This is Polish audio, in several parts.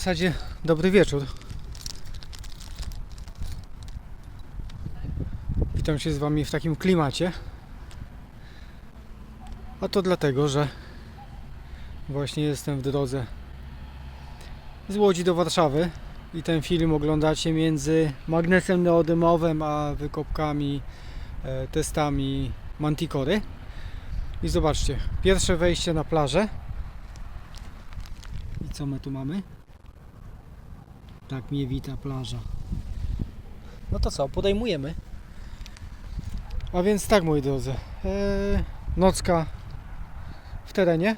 zasadzie dobry wieczór. Witam się z Wami w takim klimacie. A to dlatego, że właśnie jestem w drodze z Łodzi do Warszawy i ten film oglądacie między magnesem neodymowym a wykopkami, e, testami Manticory. I zobaczcie, pierwsze wejście na plażę. I co my tu mamy? Tak mnie wita plaża. No to co, podejmujemy. A więc tak moi drodzy, e, nocka w terenie.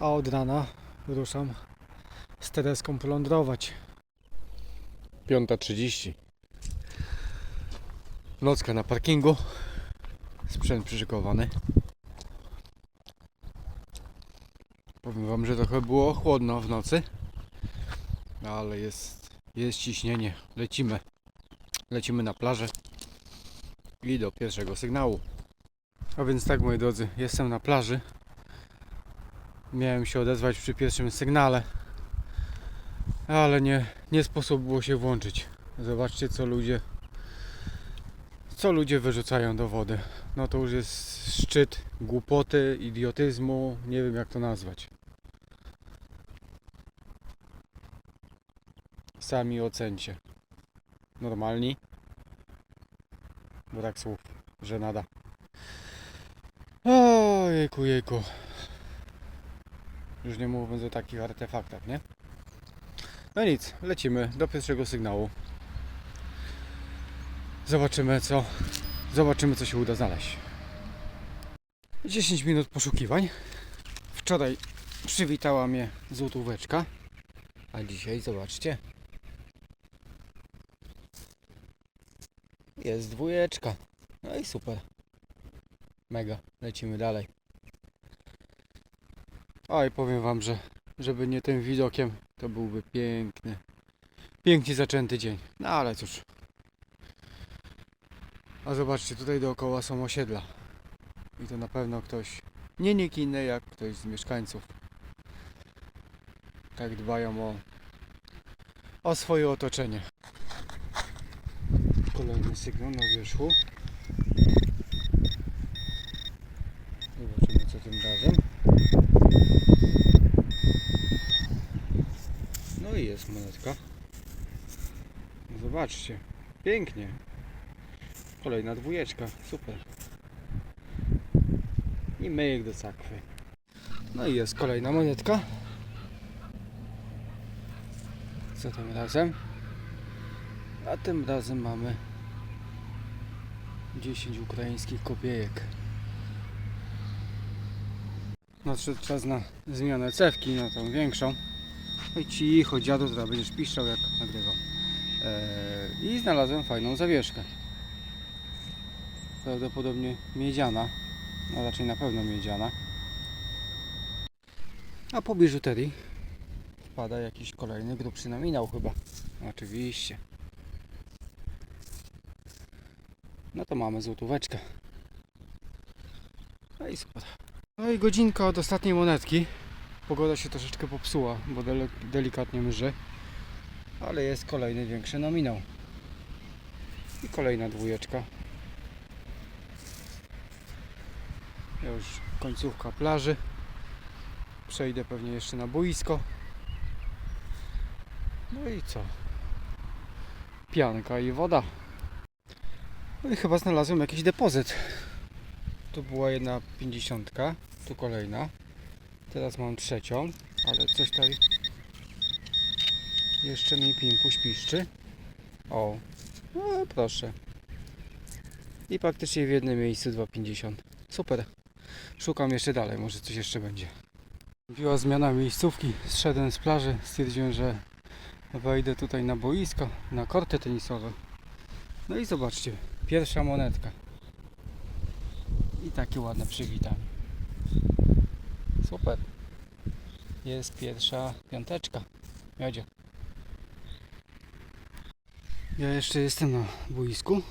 A od rana ruszam z Tereską plądrować. 5.30. Nocka na parkingu. Sprzęt przyszykowany. Powiem wam, że trochę było chłodno w nocy. Ale jest, jest ciśnienie. Lecimy. Lecimy na plażę. I do pierwszego sygnału. A więc tak moi drodzy, jestem na plaży. Miałem się odezwać przy pierwszym sygnale. Ale nie, nie sposób było się włączyć. Zobaczcie co ludzie co ludzie wyrzucają do wody. No to już jest szczyt głupoty, idiotyzmu, nie wiem jak to nazwać. Sami ocencie. Normalni? Brak słów, że nada. O, jejku, jejku. Już nie mówiąc o takich artefaktach, nie? No nic, lecimy do pierwszego sygnału. Zobaczymy co, zobaczymy co się uda znaleźć. 10 minut poszukiwań. Wczoraj przywitała mnie złotóweczka, a dzisiaj zobaczcie. Jest dwójeczka. No i super. Mega. Lecimy dalej. Oj, powiem wam, że żeby nie tym widokiem, to byłby piękny, pięknie zaczęty dzień. No ale cóż. A zobaczcie, tutaj dookoła są osiedla. I to na pewno ktoś, nie nikt inny jak ktoś z mieszkańców. Tak dbają o, o swoje otoczenie. Kolejny sygnał na wierzchu. Zobaczymy co tym razem. No i jest monetka. Zobaczcie. Pięknie. Kolejna dwójeczka. Super. I myjek do sakwy. No i jest kolejna monetka. Co tym razem? A tym razem mamy 10 ukraińskich kopiejek. Nadszedł czas na zmianę cewki, na tą większą. No i cicho, dziadu, teraz będziesz piszczał jak nagrywam. Eee, I znalazłem fajną zawieszkę. Prawdopodobnie miedziana, a raczej na pewno miedziana. A po biżuterii wpada jakiś kolejny grubszy nominał chyba. Oczywiście. No to mamy złotóweczkę. No i super. No i godzinka od ostatniej monetki. Pogoda się troszeczkę popsuła, bo delikatnie mrzy. Ale jest kolejny większy nominał. I kolejna dwójeczka. Już końcówka plaży. Przejdę pewnie jeszcze na boisko. No i co? Pianka i woda. No i chyba znalazłem jakiś depozyt. Tu była jedna pięćdziesiątka, tu kolejna. Teraz mam trzecią, ale coś tutaj jeszcze mi pimpuś piszczy. O, no proszę. I praktycznie w jednym miejscu 2,50. Super. Szukam jeszcze dalej, może coś jeszcze będzie. Była zmiana miejscówki, zszedłem z plaży, stwierdziłem, że wejdę tutaj na boisko, na korty tenisowe. No i zobaczcie, pierwsza monetka. I takie ładne przywitanie. Super. Jest pierwsza piąteczka. Miodzie. Ja jeszcze jestem na boisku.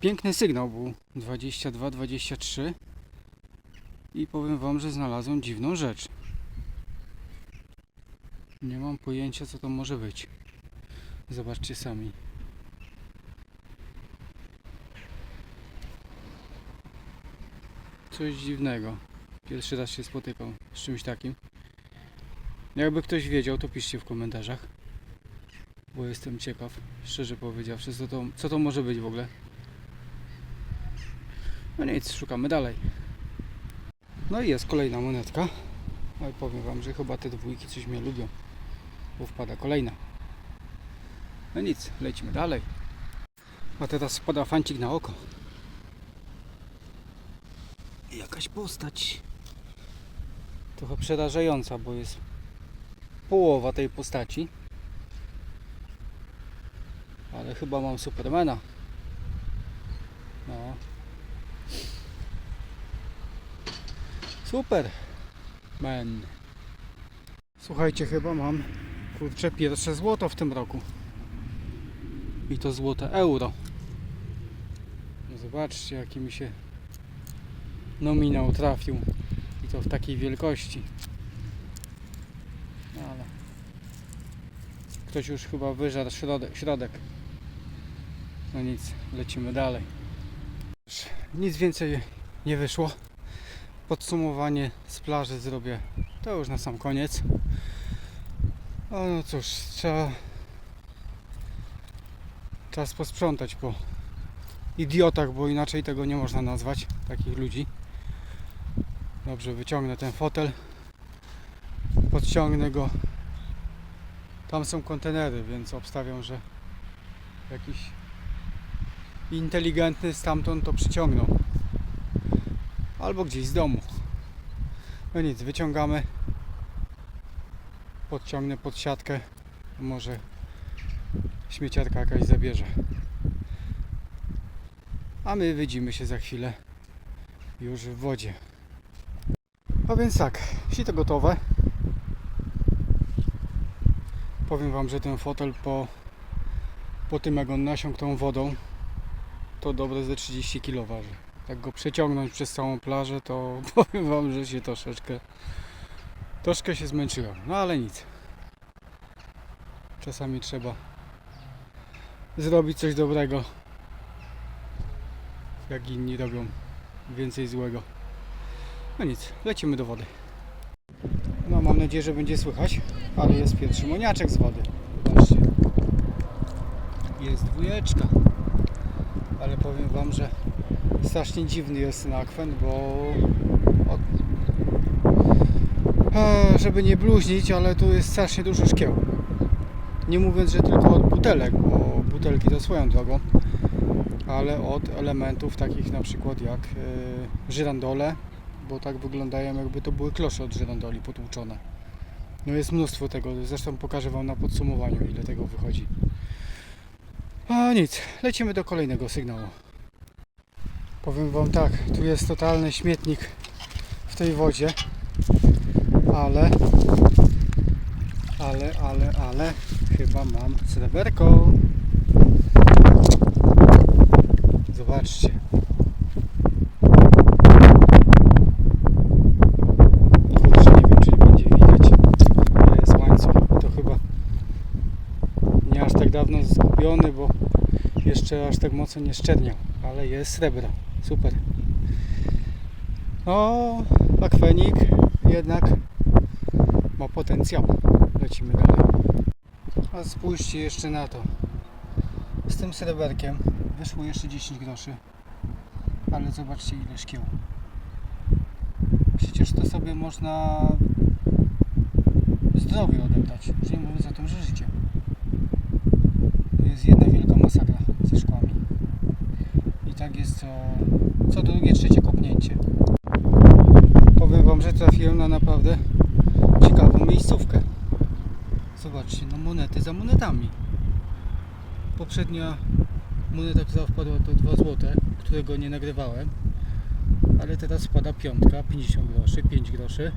Piękny sygnał był 22-23 i powiem wam, że znalazłem dziwną rzecz. Nie mam pojęcia co to może być. Zobaczcie sami. Coś dziwnego. Pierwszy raz się spotykam z czymś takim. Jakby ktoś wiedział, to piszcie w komentarzach. Bo jestem ciekaw, szczerze powiedziawszy, co to, co to może być w ogóle. No nic, szukamy dalej. No i jest kolejna monetka. No i powiem wam, że chyba te dwójki coś mnie lubią. Bo wpada kolejna. No nic, lecimy dalej. A teraz wpada fancik na oko. Jakaś postać. Trochę przerażająca, bo jest połowa tej postaci. Ale chyba mam Supermana. No. Super. Man. Słuchajcie, chyba mam kurczę pierwsze złoto w tym roku. I to złote euro. No Zobaczcie, jaki mi się nominał trafił. I to w takiej wielkości. No ale ktoś już chyba wyżarł środek. środek. No nic, lecimy dalej. Nic więcej nie wyszło. Podsumowanie z plaży zrobię to już na sam koniec. O, no cóż, trzeba czas posprzątać po idiotach, bo inaczej tego nie można nazwać, takich ludzi. Dobrze, wyciągnę ten fotel, podciągnę go. Tam są kontenery, więc obstawiam, że jakiś inteligentny stamtąd to przyciągnął. Albo gdzieś z domu. No nic, wyciągamy. Podciągnę pod siatkę. Może śmieciarka jakaś zabierze. A my widzimy się za chwilę już w wodzie. A więc tak, sito gotowe. Powiem Wam, że ten fotel po, po tym jak on nasiąkł tą wodą to dobre ze 30 kg waży. Tak go przeciągnąć przez całą plażę to powiem Wam, że się troszeczkę troszkę się zmęczyłem. No ale nic. Czasami trzeba zrobić coś dobrego jak inni robią więcej złego. No nic, lecimy do wody. No mam nadzieję, że będzie słychać, ale jest pierwszy moniaczek z wody. Zobaczcie. Jest dwójeczka. Ale powiem wam, że strasznie dziwny jest ten akwen, bo e, żeby nie bluźnić, ale tu jest strasznie dużo szkieł. Nie mówiąc, że tylko od butelek, bo butelki to swoją drogą, ale od elementów takich na przykład jak e, żyrandole, bo tak wyglądają jakby to były klosze od żyrandoli potłuczone. No jest mnóstwo tego, zresztą pokażę Wam na podsumowaniu ile tego wychodzi. A nic, lecimy do kolejnego sygnału. Powiem Wam tak, tu jest totalny śmietnik w tej wodzie, ale, ale, ale, ale, chyba mam sreberko. Zobaczcie. Kurczę, nie wiem, czy będzie widać. Ale jest łańcuch. To chyba nie aż tak dawno zgubiony, bo jeszcze aż tak mocno nie szczerniał. Ale jest srebro. Super. O, akwenik jednak ma potencjał. Lecimy dalej. A spójrzcie jeszcze na to. Z tym sreberkiem wyszło jeszcze 10 groszy. Ale zobaczcie ile szkieł. Przecież to sobie można zdrowie odebrać. Nie mówiąc o tym, że życie. To jest jedna wielka masakra ze szkłami. I tak jest co, co drugie, trzecie kopnięcie. Powiem Wam, że trafiłem na naprawdę ciekawą miejscówkę. Zobaczcie, no monety za monetami. Poprzednia moneta, która wpadła to 2 zł, którego nie nagrywałem. Ale teraz wpada piątka, 50 groszy, 5 groszy.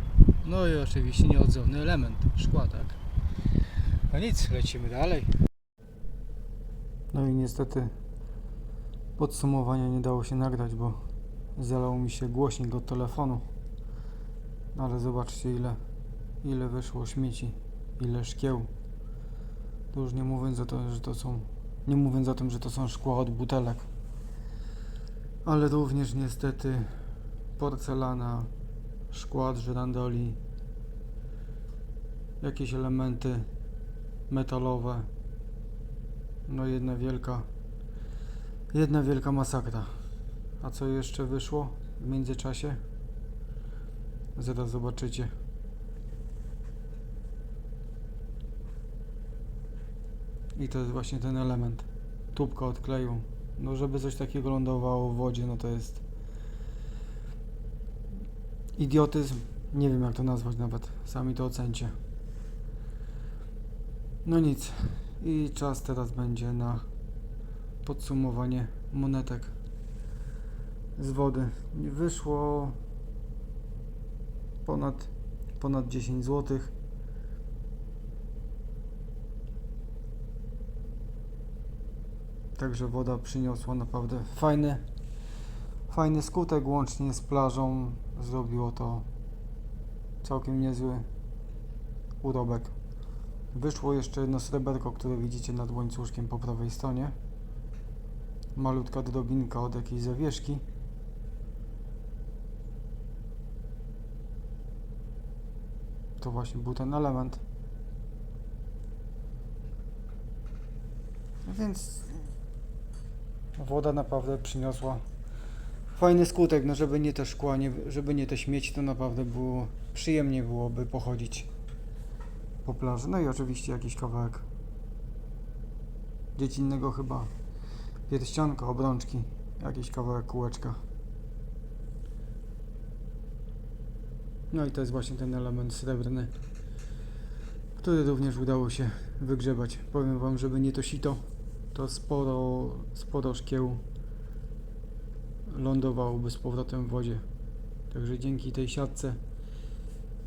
No i oczywiście nieodzowny element szkła, tak. No nic, lecimy dalej. No i niestety podsumowania nie dało się nagrać, bo zalał mi się głośnik od telefonu. Ale zobaczcie ile, ile wyszło śmieci ile szkieł. To już nie mówiąc o to, że to są. Nie mówiąc o tym, że to są szkła od butelek. Ale również niestety porcelana, szkła od żyrandoli, jakieś elementy metalowe. No jedna wielka, jedna wielka masakra. A co jeszcze wyszło w międzyczasie? Zaraz zobaczycie. I to jest właśnie ten element. Tubka od kleju. No żeby coś takiego lądowało w wodzie, no to jest idiotyzm. Nie wiem jak to nazwać nawet. Sami to ocencie. No nic. I czas teraz będzie na podsumowanie monetek z wody. Wyszło ponad, ponad 10 zł. Także woda przyniosła naprawdę fajny, fajny skutek łącznie z plażą. Zrobiło to całkiem niezły urobek. Wyszło jeszcze jedno sreberko, które widzicie nad łańcuszkiem po prawej stronie. Malutka drobinka od jakiejś zawieszki. To właśnie był ten element. No Więc woda naprawdę przyniosła fajny skutek, no żeby nie te szkła, nie, żeby nie te śmieci, to naprawdę było przyjemnie byłoby pochodzić po plaży. No i oczywiście jakiś kawałek dziecinnego chyba pierścionka, obrączki, jakiś kawałek kółeczka. No i to jest właśnie ten element srebrny, który również udało się wygrzebać. Powiem Wam, żeby nie to sito, to sporo, sporo szkieł lądowałoby z powrotem w wodzie. Także dzięki tej siatce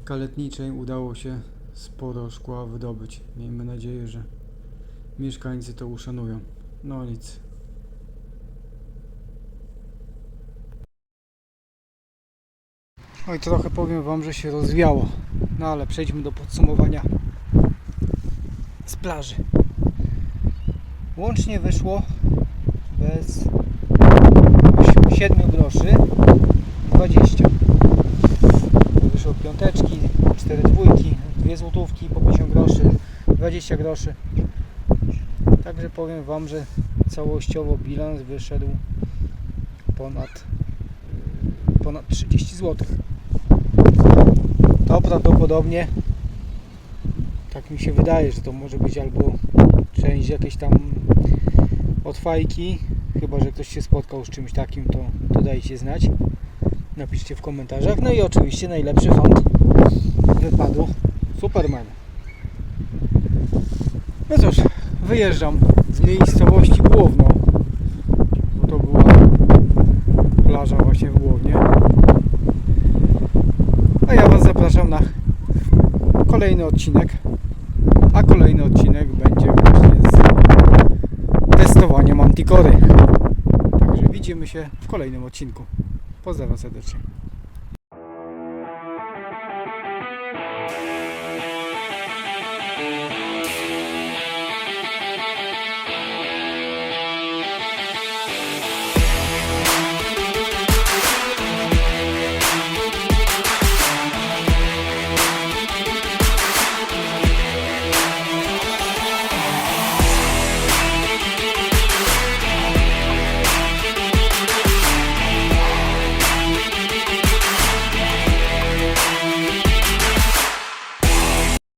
kaletniczej udało się sporo szkła wydobyć. Miejmy nadzieję, że mieszkańcy to uszanują. No nic. Oj, trochę powiem Wam, że się rozwiało. No ale przejdźmy do podsumowania z plaży. Łącznie wyszło bez 7 groszy 20. Wyszło piąteczki, 4 dwójki, 2 złotówki po 50 groszy, 20 groszy. Także powiem Wam, że całościowo bilans wyszedł ponad, ponad 30 zł. To prawdopodobnie tak mi się wydaje, że to może być albo część jakiejś tam od fajki, chyba że ktoś się spotkał z czymś takim, to, to dajcie znać. Napiszcie w komentarzach. No i oczywiście najlepszy font wypadł Superman. No cóż, wyjeżdżam z miejscowości Głowno, bo to była plaża właśnie w Głownie. A ja Was zapraszam na kolejny odcinek. A kolejny odcinek będzie właśnie z testowaniem Antikory. Także widzimy się w kolejnym odcinku. Pozdrawiam serdecznie.